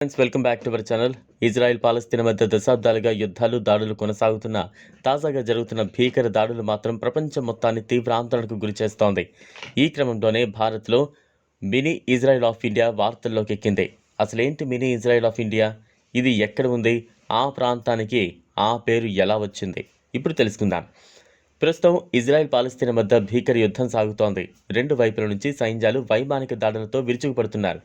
Friends welcome back to our channel Israel Palestine మధ్య దశాబ్దాలుగా యుద్ధాలు దాడులు కొనసాగుతున్న తాజాగా జరుగుతున్న భీకర దాడులు మాత్రం ప్రపంచం మొత్తాన్ని తీవ్ర ఆందోళనకు గురి చేస్తోంది. ఈ క్రమంలోనే భారత్లో మినీ ఇజ్రాయెల్ ఆఫ్ ఇండియా వార్తల్లోకి ఎక్కింది. అసలేంటి మినీ ఇజ్రాయెల్ ఆఫ్ ఇండియా? ఇది ఎక్కడ ఉంది? ఆ ప్రాంతానికి ఆ పేరు ఎలా వచ్చింది? ఇప్పుడు తెలుసుకుందాం. ప్రస్తుతం ఇజ్రాయెల్ పాలస్తీన్ మధ్య భీకర యుద్ధం సాగుతోంది. రెండు వైపుల నుంచి సైన్యాలు వైమానిక దాడులతో విరుచుకుపడుతున్నారు.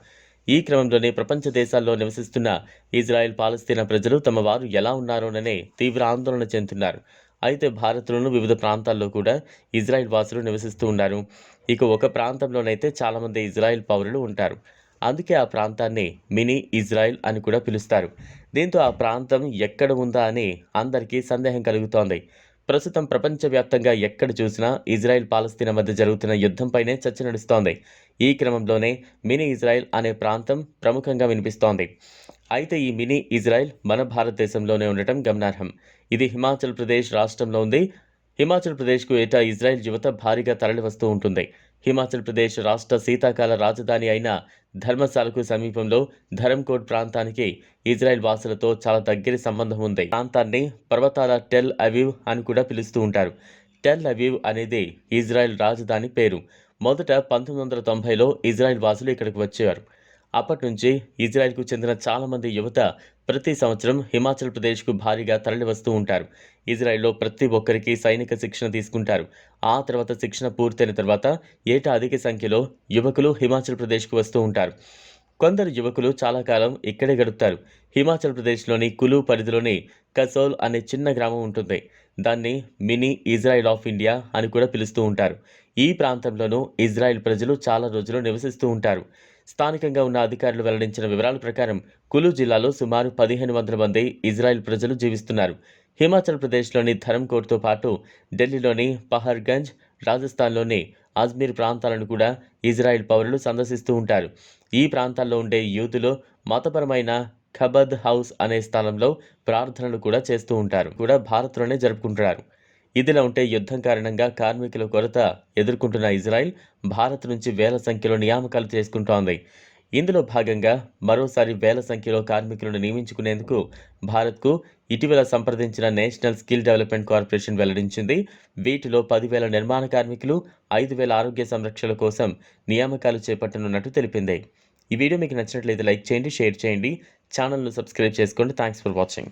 ఈ క్రమంలోనే ప్రపంచ దేశాల్లో నివసిస్తున్న ఇజ్రాయెల్ పాలస్తీనా ప్రజలు తమ వారు ఎలా ఉన్నారోననే తీవ్ర ఆందోళన చెందుతున్నారు. అయితే భారత్లోనూ వివిధ ప్రాంతాల్లో కూడా ఇజ్రాయెల్ వాసులు నివసిస్తూ ఉన్నారు. ఇక ఒక ప్రాంతంలోనైతే చాలామంది ఇజ్రాయెల్ పౌరులు ఉంటారు. అందుకే ఆ ప్రాంతాన్ని మినీ ఇజ్రాయెల్ అని కూడా పిలుస్తారు. దీంతో ఆ ప్రాంతం ఎక్కడ ఉందా అని అందరికీ సందేహం కలుగుతోంది. ప్రస్తుతం ప్రపంచవ్యాప్తంగా ఎక్కడ చూసినా ఇజ్రాయెల్ పాలస్తీనా మధ్య జరుగుతున్న యుద్ధంపైనే చర్చ నడుస్తోంది. ఈ క్రమంలోనే మినీ ఇజ్రాయెల్ అనే ప్రాంతం ప్రముఖంగా వినిపిస్తోంది. అయితే ఈ మినీ ఇజ్రాయెల్ మన భారతదేశంలోనే ఉండటం గమనార్హం. ఇది హిమాచల్ ప్రదేశ్ రాష్ట్రంలో ఉంది. హిమాచల్ ప్రదేశ్కు ఏటా ఇజ్రాయెల్ యువత భారీగా తరలి వస్తూ ఉంటుంది. హిమాచల్ ప్రదేశ్ రాష్ట్ర శీతాకాల రాజధాని అయిన ధర్మశాలకు సమీపంలో ధరంకోట్ ప్రాంతానికి ఇజ్రాయెల్ వాసులతో చాలా దగ్గర సంబంధం ఉంది. ప్రాంతాన్ని పర్వతాల టెల్ అవీవ్ అని కూడా పిలుస్తూ ఉంటారు. టెల్ అవీవ్ అనేది ఇజ్రాయెల్ రాజధాని పేరు. మొదట పంతొమ్మిది వందల తొంభైలో ఇజ్రాయెల్ వాసులు ఇక్కడికి వచ్చేవారు. అప్పటి నుంచి ఇజ్రాయెల్కు చెందిన చాలామంది యువత ప్రతి సంవత్సరం హిమాచల్ ప్రదేశ్కు భారీగా తరలి వస్తూ ఉంటారు. ఇజ్రాయెల్లో ప్రతి ఒక్కరికి సైనిక శిక్షణ తీసుకుంటారు. ఆ తర్వాత శిక్షణ పూర్తయిన తర్వాత ఏటా అధిక సంఖ్యలో యువకులు హిమాచల్ ప్రదేశ్కు వస్తూ ఉంటారు. కొందరు యువకులు చాలా కాలం ఇక్కడే గడుపుతారు. హిమాచల్ ప్రదేశ్లోని కులు పరిధిలోని కసోల్ అనే చిన్న గ్రామం ఉంటుంది. దాన్ని మినీ ఇజ్రాయెల్ ఆఫ్ ఇండియా అని కూడా పిలుస్తూ ఉంటారు. ఈ ప్రాంతంలోనూ ఇజ్రాయెల్ ప్రజలు చాలా రోజులు నివసిస్తూ ఉంటారు. స్థానికంగా ఉన్న అధికారులు వెల్లడించిన వివరాల ప్రకారం కులు జిల్లాలో సుమారు పదిహేను వందల మంది ఇజ్రాయెల్ ప్రజలు జీవిస్తున్నారు. హిమాచల్ ప్రదేశ్లోని ధరంకోట్తో పాటు ఢిల్లీలోని పహర్గంజ్ రాజస్థాన్లోని అజ్మీర్ ప్రాంతాలను కూడా ఇజ్రాయెల్ పౌరులు సందర్శిస్తూ ఉంటారు. ఈ ప్రాంతాల్లో ఉండే యూతులు మతపరమైన ఖబద్ హౌస్ అనే స్థలంలో ప్రార్థనలు కూడా చేస్తూ ఉంటారు. కూడా భారత్లోనే జరుపుకుంటున్నారు. ఇదిలా ఉంటే యుద్ధం కారణంగా కార్మికుల కొరత ఎదుర్కొంటున్న ఇజ్రాయెల్ భారత్ నుంచి వేల సంఖ్యలో నియామకాలు చేసుకుంటోంది. ఇందులో భాగంగా మరోసారి వేల సంఖ్యలో కార్మికులను నియమించుకునేందుకు భారత్కు ఇటీవల సంప్రదించిన నేషనల్ స్కిల్ డెవలప్మెంట్ కార్పొరేషన్ వెల్లడించింది. వీటిలో పదివేల నిర్మాణ కార్మికులు ఐదు వేల ఆరోగ్య సంరక్షణ కోసం నియామకాలు చేపట్టనున్నట్టు తెలిపింది. ఈ వీడియో మీకు నచ్చినట్లయితే లైక్ చేయండి షేర్ చేయండి. ఛానల్ను సబ్స్క్రైబ్ చేసుకోండి. Thanks for watching.